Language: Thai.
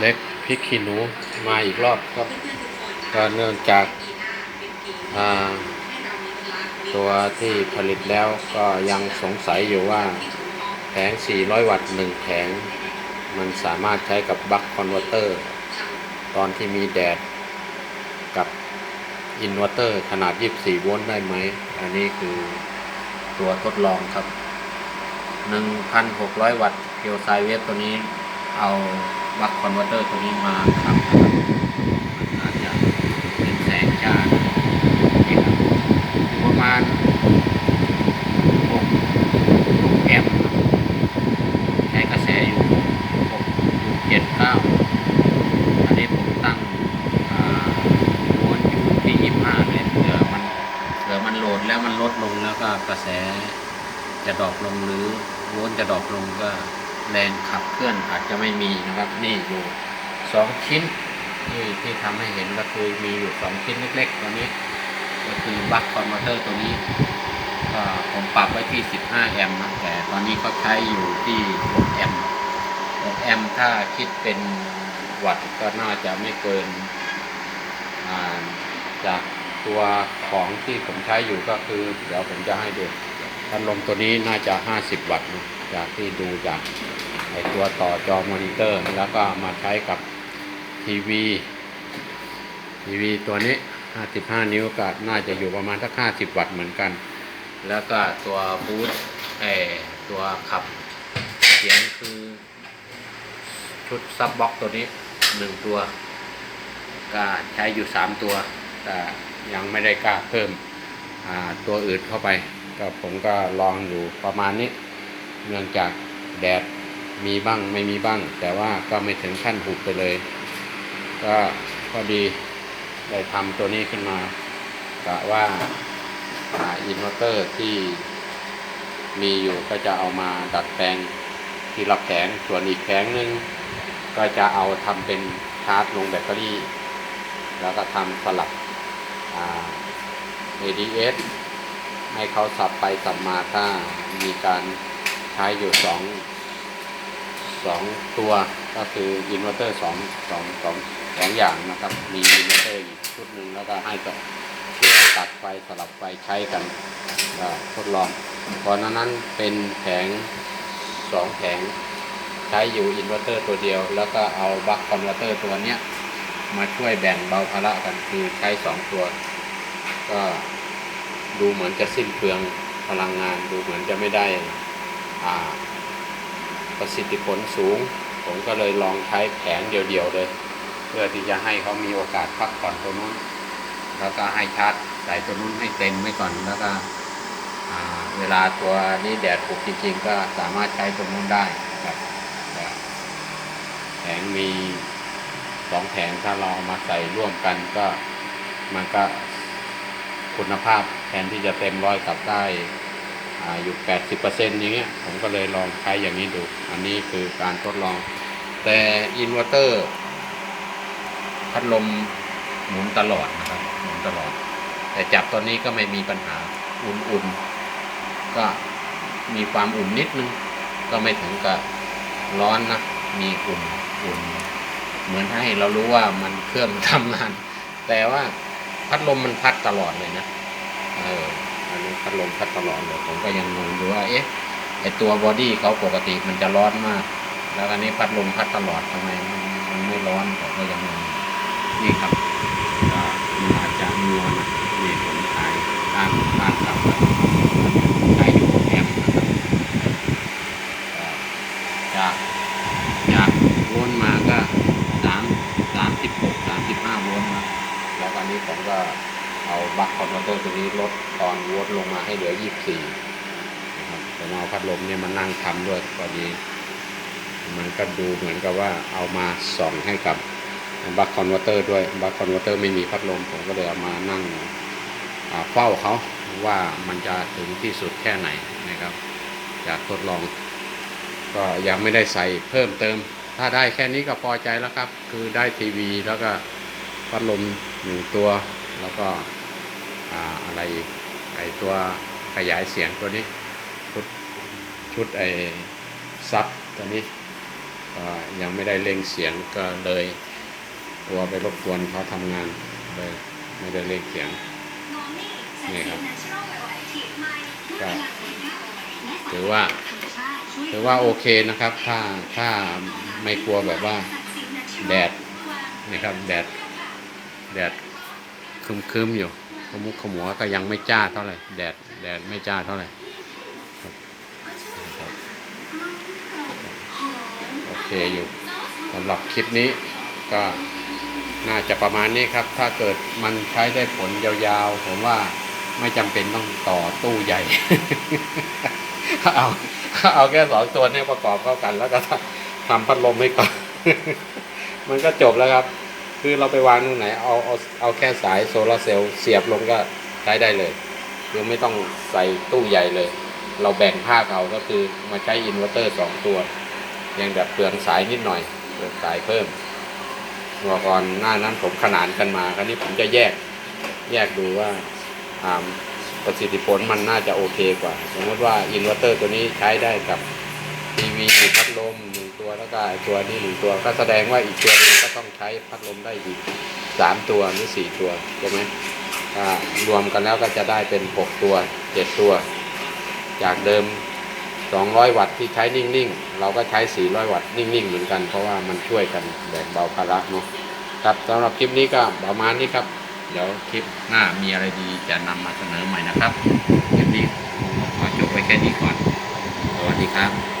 เล็กพริกขี้หนูมาอีกรอบครับก็เนื่องจากาตัวที่ผลิตแล้วก็ยังสงสัยอยู่ว่าแผง 400 วัตต์หนึ่งแผง มันสามารถใช้กับบัคคอนเวอร์เตอร์ ตอนที่มีแดดกับอินเวอร์เตอร์ขนาด 24 โวลต์ได้ไหม อันนี้คือตัวทดลองครับ 1,600 วัตต์เพียวไซเวฟตัวนี้ เอาบัคคอนเวอร์เตอร์ตัวนี้มาครับมันอาจจะเป็นแสงจ้านี่ครับอยู่ประมาณ6 6แอมป์ใช้กระแสอยู่6 7 9 อันนี้ผมตั้งอ่าโวลต์อยู่ที่ 25เลยเผื่อมันเผื่อมันโหลดแล้วมันลดลงแล้วก็กระแสจะดรอปลงหรือโวลต์จะดรอปลงก็ แรงขับเคลื่อนอาจจะไม่มีนะครับนี่อยู่สองชิ้นที่ที่ทำให้เห็นก็คือมีอยู่สองชิ้นเล็กๆตัวนี้ ก็คือบัคคอนเวอร์เตอร์ตัวนี้ก็ผมปรับไว้ที่ 15 แอมป์นะแต่ตอนนี้เขาใช้อยู่ที่ 6 แอมป์ 6 แอมป์ถ้าคิดเป็นวัตต์ก็น่าจะไม่เกินอ่าจากตัวของที่ผมใช้อยู่ก็คือ เดี๋ยวผมจะให้ดูพัดลมตัวนี้น่าจะ 50 วัตต์จากที่ดูจาก อตัวต่อจอมอนิเตอร์ แล้วก็มาใช้กับทีวีทีวีตัวนี้ 55 นิ้วก็น่าจะอยู่ประมาณสัก 50 วัตต์เหมือนกัน แล้วก็ตัวบูทไอตัวขับเสียงคือชุดซับบ็อกตัวนี้1ตัว ก็ใช้อยู่3ตัว แต่ยังไม่ได้กล้าเพิ่มตัวอื่นเข้าไป ก็ผมก็ลองอยู่ประมาณนี้ เนื่องจากแดด มีบ้างไม่มีบ้าง แต่ว่าก็ไม่ถึงขั้นหุบไปเลย ก็พอดีได้ทำตัวนี้ขึ้นมากะว่าอินเวอร์เตอร์ที่มีอยู่ก็จะเอามาดัดแปลงทีละแผงส่วนอีกแผงหนึ่งก็จะเอาทำเป็นชาร์จลงแบตเตอรี่ แล้วก็ทำสลับอ่า ADS ให้เขาสับไปสับมาถ้ามีการใช้อยู่สอง สองตัวก็คืออินเวอร์เตอร์สองสองสองสองอย่างนะครับ มีอินเวอร์เตอร์อีกชุดหนึ่งแล้วก็ให้ต่อตัวตัดไฟสลับไฟใช้กันทดลองตอนนั้นเป็นแผงสองแผงใช้อยู่อินเวอร์เตอร์ตัวเดียว แล้วก็เอาบัคคอนเวอร์เตอร์ตัวเนี้ยมาช่วยแบ่งเบาภาระกันคือใช้สองตัว ก็ดูเหมือนจะสิ้นเปลืองพลังงานดูเหมือนจะไม่ได้อ่า ประสิทธิผลสูง ผมก็เลยลองใช้แผงเดียวๆเลย เพื่อที่จะให้เขามีโอกาสพักผ่อนตัวนู้น แล้วก็ให้ชาร์จใส่ตัวนู้นให้เต็มไว้ก่อนแล้วก็เวลาตัวนี้แดดถูกจริงๆ ก็สามารถใช้ตัวนู้นได้ครับแต่แผงมีสองแผงถ้าเราเอามาใส่ร่วมกันก็มันก็คุณภาพแทนที่จะเต็มร้อยกลับได้ อาอยู่ 80%อย่างเงี้ยผมก็เลยลองใช้อย่างนี้ดู อันนี้คือการทดลอง แต่อินเวอร์เตอร์พัดลมหมุนตลอดนะครับหมุนตลอด แต่จับตอนนี้ก็ไม่มีปัญหาอุ่นๆ ก็มีความอุ่นนิดนึง ก็ไม่ถึงกับร้อนนะ มีอุ่นอุ่น เหมือนให้เรารู้ว่ามันเครื่องทำงาน แต่ว่าพัดลมมันพัดตลอดเลยนะ เออ อันนี้พัดลมพัดตลอดเลยผมก็ยังงงอยู่ว่าเอ๊ะไอตัวบอดี้เขาปกติมันจะร้อนมาก แล้วอันนี้พัดลมพัดตลอดทำไมมันไม่ร้อนผมก็ยังงงนี่ครับก็มันอาจจะนัวนะนี่ผมถ่ายด้านด้านกลับแล้วใช้อยู่แอมป์นะครับจากจากโวลต์มาก็สามสามสิบหกสามสิบห้าโวลต์นะแล้วอันนี้ผมก็ เอาบัคคอนเวอร์เตอร์ตัวนี้ลดตอนวลต์ลงมาให้เหลือ 24นะครับผมเอาพัดลมเนี่ยมานั่งทำด้วยพอดี มันก็ดูเหมือนกับว่าเอามาส่องให้กับบัคคอนเวอร์เตอร์ด้วยบัคคอนเวอร์เตอร์ไม่มีพัดลมผมก็เลยเอามานั่งอ่าเฝ้าเขาว่ามันจะถึงที่สุดแค่ไหนนะครับจากทดลอง ก็ยังไม่ได้ใส่เพิ่มเติม ถ้าได้แค่นี้ก็พอใจแล้วครับ คือได้ทีวีแล้วก็พัดลมหนึ่งตัว แล้วก็อ่าอะไรไอตัวขยายเสียงตัวนี้ ชุดชุดไอซับตัวนี้ยังไม่ได้เร่งเสียงก็เลยกลัวไปรบกวนเขาทำงานเลยไม่ได้เร่งเสียงนี่ครับก็ถือว่าถือว่าโอเคนะครับ ถ้าถ้าไม่กลัวแบบว่าแดดนี่ครับแดดแดด ครึมๆอยู่ขมุกขมัวก็ยังไม่จ้าเท่าไหร่แดดแดดไม่จ้าเท่าไหร่ครับโอเคอยู่สำหรับคลิปนี้ก็น่าจะประมาณนี้ครับ ถ้าเกิดมันใช้ได้ผลยาวๆ ผมว่าไม่จำเป็นต้องต่อตู้ใหญ่ เอาเอาแค่สองตัวนี้ประกอบเข้ากัน แล้วก็ทำพัดลมให้ก่อน มันก็จบแล้วครับ คือเราไปวางตรงไหนเอาเอาเอาแค่สายโซลาร์เซลล์เสียบลงก็ใช้ได้เลยคือไม่ต้องใส่ตู้ใหญ่เลย เราแบ่งภาคเอาก็คือมาใช้อินเวอร์เตอร์สองตัว ยังแบบเปลืองสายนิดหน่อยเปลืองสายเพิ่มเมื่อก่อนหน้านั้นผมขนานกันมาคราวนี้ผมจะแยกแยกดูว่าอ่าประสิทธิผลมันน่าจะโอเคกว่า สมมติว่าอินเวอร์เตอร์ตัวนี้ใช้ได้กับทีวีพัดลม ตัวแล้วก็ไอ้ตัวนี้หนึ่งตัวก็แสดงว่าอีกตัวนึงก็ต้องใช้พัดลมได้อีกสามตัวหรือสี่ตัวใช่ไหมรวมกันแล้วก็จะได้เป็นหกตัวเจ็ดตัว จากเดิม 200 วัตต์ที่ใช้นิ่งๆ เราก็ใช้ 400 วัตต์นิ่งๆ เหมือนกันเพราะว่ามันช่วยกันแบ่งเบาภาระเนาะครับสำหรับคลิปนี้ก็ประมาณนี้ครับ เดี๋ยวคลิปหน้ามีอะไรดีจะนำมาเสนอใหม่นะครับ คลิปนี้ผมขอจบไว้แค่นี้ก่อน สวัสดีครับ